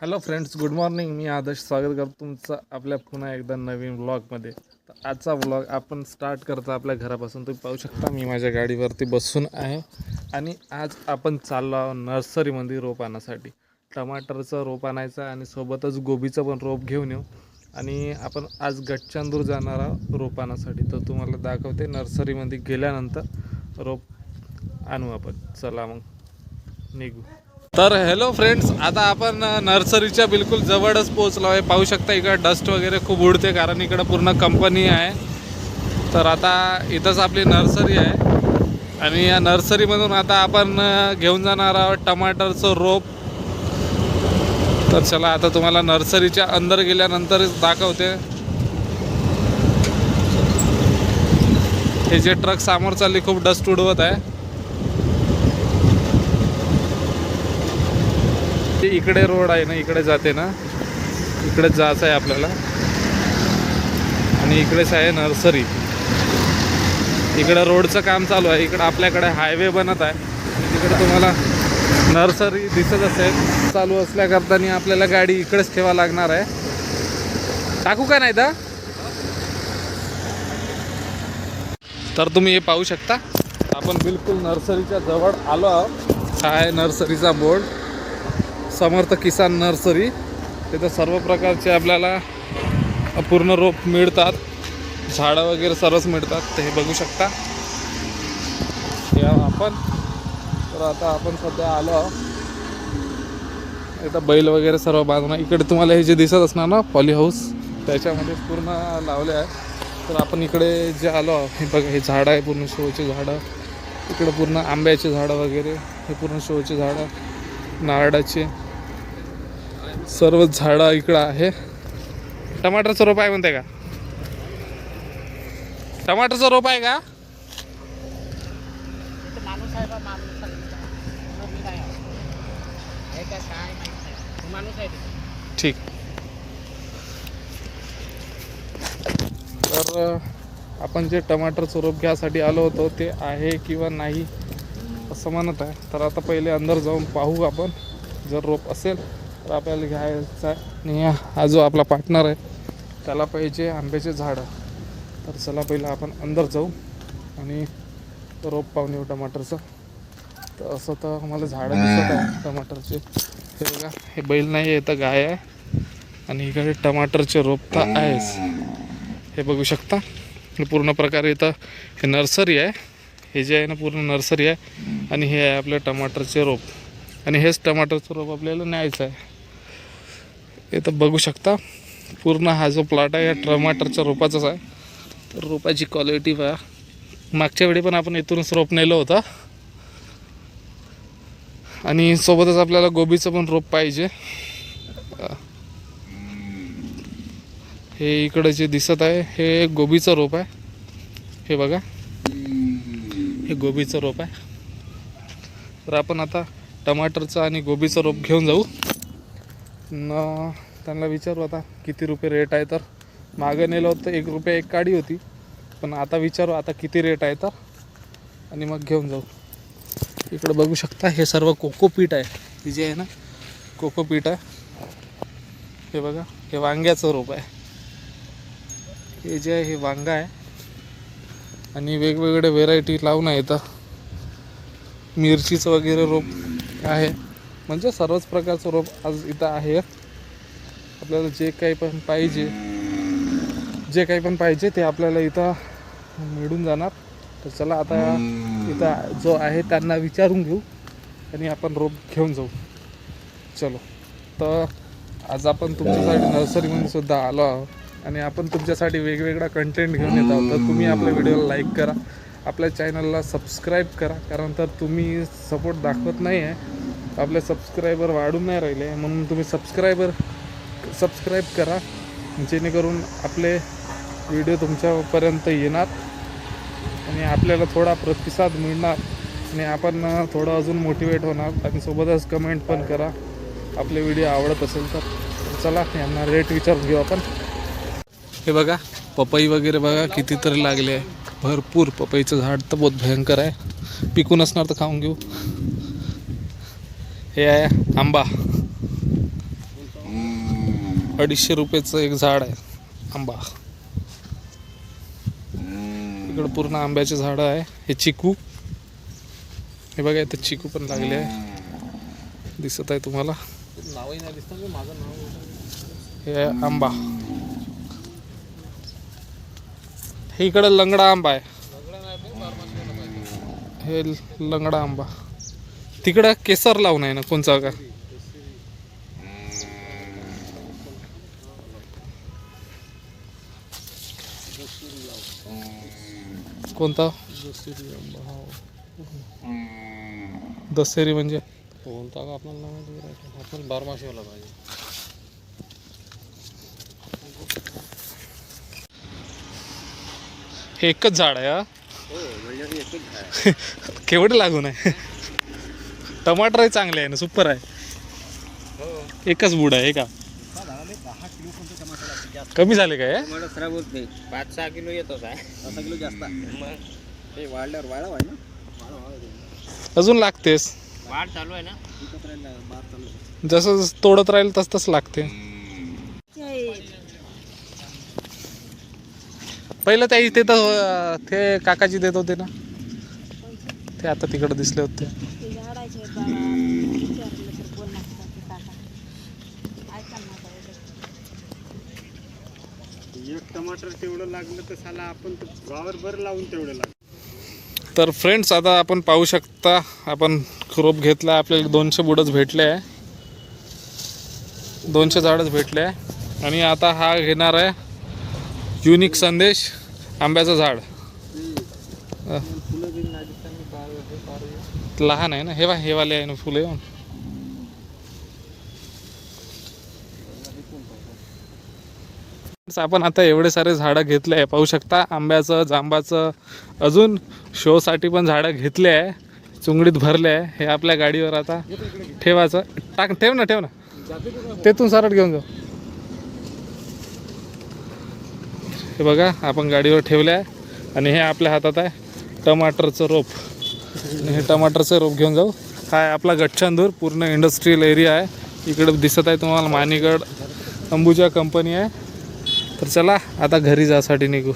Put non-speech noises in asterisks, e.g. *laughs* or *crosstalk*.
Hello friends good morning मी आदर्श स्वागत करतो तुमचं आपल्या पुन्हा एकदा नवीन व्लॉगमध्ये तर आजचा व्लॉग आपण स्टार्ट करतो आपल्या घरापासून. तुम्ही पाहू शकता मी माझ्या गाडीवरती बसून आहे. आणि आज आपण चाललो आहोत नर्सरीमध्ये रोप आणण्यासाठी टमाटरचं रोप आणायचं आणि सोबतच गोबीचं पण रोप घेऊन येऊ. आणि आपण आज गच्चांदूर जाणार आहोत रोप आणण्यासाठी तर तुम्हाला दाखवते नर्सरीमध्ये गेल्यानंतर रोप आणू आपण. चला मग निघू. तर हॅलो फ्रेंड्स आता आपण नर्सरीच्या बिलकुल जवळच पोहोचलो आहे. पाहू शकता इकडं डस्ट वगैरे खूप उडते कारण इकडं पूर्ण कंपनी आहे. तर आता इथंच आपली नर्सरी आहे. आणि या नर्सरीमधून आता आपण घेऊन जाणार आहोत टमाटरचं रोप. तर चला आता तुम्हाला नर्सरीच्या अंदर गेल्यानंतरच दाखवते. हे जे ट्रक समोर चालली खूप डस्ट उडवत आहे. इकडे रोड आहे ना इकडे जाते ना इकडेच जायचं आहे आपल्याला. आणि इकडेच आहे नर्सरी. इकडं रोडचं काम चालू आहे इकडं आपल्याकडे हायवे बनत आहे. तिकडे तुम्हाला नर्सरी दिसत असेल चालू असल्याकरता आपल्याला गाडी इकडेच ठेवा लागणार आहे. टाकू का नाही तर तर तुम्ही हे पाहू शकता आपण बिलकुल नर्सरीच्या जवळ आलो आहोत. हा आहे नर्सरीचा बोर्ड. समर्थ किसान नर्सरी. तिथं सर्व प्रकारचे आपल्याला पूर्ण रोप मिळतात. झाडं वगैरे सर्वच मिळतात. ते हे बघू शकता. या आपण. तर आता आपण सध्या आलो आहोत. इथं बैल वगैरे सर्व बाजून इकडे तुम्हाला हे जे दिसत असणार ना पॉली हाऊस त्याच्यामध्ये पूर्ण लावले आहे तर आपण इकडे जे आलो हे बघा हे झाडं आहे पूर्ण शोचे झाडं. इकडं पूर्ण आंब्याचे झाडं वगैरे हे पूर्ण शोचे झाडं. नारळाचे. सर्व झाडं इकडं आहे. टमाटरचं रोप आहे म्हणते का? टमाटरचं रोप आहे का? ठीक. तर आपण जे टमाटरचं रोप घ्यासाठी आलो होतो ते आहे किंवा नाही असं म्हणत आहे. तर आता पहिले अंदर जाऊन पाहू आपण. जर रोप असेल तर आपल्याला घ्यायचं आहे. आणि हा जो आपला पार्टनर आहे त्याला पाहिजे आंब्याचे झाडं. तर चला पहिलं आपण अंदर जाऊ आणि रोप पाहून येऊ टमाटरचं. तर असं तर मला झाडं दिसत आहे टमाटरचे. हे बघा हे बैल नाही आहे तर गाय आहे. आणि इकडे टमाटरचे रोप तर आहेच. हे बघू शकता. हे पूर्ण प्रकारे इथं हे नर्सरी आहे. हे जे आहे ना पूर्ण नर्सरी आहे. आणि हे आहे आपले टमाटरचे रोप. आणि हेच टमाटरचं रोप आपल्याला न्यायचं आहे. इथं बघू शकता. पूर्ण हा जो प्लॉट आहे या टमाटरच्या रोपाचाच आहे. तर रोपाची क्वालिटी बघा. मागच्या वेळी पण आपण इथूनच रोप नेलं होतं. आणि सोबतच आपल्याला गोबीचं पण रोप पाहिजे. हे इकडं जे दिसत आहे हे गोबीचं रोप आहे. हे बघा. हे गोबीचं रोप आहे. तर आपण आता टमाटरचं आणि गोबीचं रोप घेऊन जाऊ. न त्यांना विचारू आता किती रुपये रेट आहे तर. मागं नेलं होतं एक रुपये एक काडी होती. पण आता विचारू आता किती रेट आहे तर. आणि मग घेऊन जाऊ. इकडं बघू शकता हे सर्व कोकोपीट आहे. हे जे आहे ना कोकोपीट आहे. हे बघा हे वांग्याचं रोप आहे. हे जे आहे हे वांगा आहे. आणि वेगवेगळे व्हेरायटी लावून आहे इथं. मिरचीचं वगैरे रोप आहे. म्हणजे सर्वच प्रकारचं रोप आज इथं आहे. आपल्याला जे काही पण पाहिजे जे काही पण पाहिजे ते आपल्याला इथं मिळून जाणार. तर चला आता इथं जो आहे त्यांना विचारून घेऊ आणि आपण रोप घेऊन जाऊ. चलो. तर आज आपण तुमच्यासाठी नर्सरीमध्ये सुद्धा आलो आहोत आणि आपण तुमच्यासाठी वेगवेगळा कंटेंट घेऊन येत आहोत. तर तुम्ही आपल्या व्हिडिओला लाईक करा. आपल्या चॅनलला सबस्क्राईब करा. कारण तर तुम्ही सपोर्ट दाखवत नाही आहे आपले सबस्क्रायबर वाढून नाही राहिले म्हणून तुम्ही सबस्क्रायबर सबस्क्राईब करा. जेणेकरून आपले व्हिडिओ तुमच्यापर्यंत येणार आणि आपल्याला थोडा प्रतिसाद मिळणार आणि आपण थोडं अजून मोटिवेट होणार. आणि सोबतच कमेंट पण करा. आपले व्हिडिओ आवडत असेल तर. तर चला यांना रेट विचारून घेऊ आपण. हे बघा पपई वगैरे बघा कितीतरी लागले. आहे भरपूर पपईचं झाड तर बहुत भयंकर आहे. पिकून असणार तर खाऊन घेऊ. हे आहे आंबा. अडीचशे रुपयाचं एक झाड आहे आंबा. इकडं पूर्ण आंब्याचे झाडं आहे. हे चिकू. हे बघा इथं चिकू पण लागले आहे. दिसत आहे तुम्हाला. हे आहे आंबा. हे इकडं लंगडा आंबा आहे. हे लंगडा आंबा. तिकडं केसर लावून आहे ना कोणचा का कोणता? दसेरी म्हणजे? कोणता का आपल्याला. आपण बारमाशीवाला पाहिजे. हे एकच झाड आहे हा? हो, *laughs* केवढे लागून आहे? टमाटर चांगले आहे ना सुपर आहे. एकच बुड आहे हे का? कमी झाले काय खराब होत नाही. पाच सहा किलो येतो काय पाच किलो जास्त. मग ते वाढल्यावर वाढा वाढ ना. अजून लागतेस. वाढ चालू आहे ना? जसं जसं तोडत राहील तस तस लागते. पहिलं त्या इथे तर ते काकाजी देत होते ना. ते आता तिकडे दिसले होते. एक टमाटर तेवढं लागलं तर साला आपण तर वावर बरं लावून तेवढं लागलं तर फ्रेंड्स आता आपण पाहू शकता आपण रोप घेतला आपल्याला दोनशे बुडच भेटले आहे दोनशे झाडच भेटले आहे आणि आता हा घेणार आहे युनिक संदेश आंब्याचं झाड. लहान आहे ना? हे वा हे वाले आहे ना फुले आपण आता एवढे सारे झाडं घेतले आहे. पाहू शकता आंब्याचं जांबाचं अजून शोसाठी पण झाडं घेतले आहे. चुंगडीत भरले आहे. हे आपल्या गाडीवर आता ठेवायचं. टाक ठेव ना ठेव ना. तेथून सरळ घेऊन जाऊ. हे बघा आपण गाडीवर ठेवले आहे. आणि हे आपल्या हातात आहे. टमाटरचं रोप. हे टमाटरचं रोप घेऊन जाऊ. हा आपला गच्छंदूर पूर्ण इंडस्ट्रीयल एरिया आहे. इकडं दिसत आहे तुम्हाला मानिगड अंबुजा कंपनी आहे. तर चला आता घरी जासाठी निघू.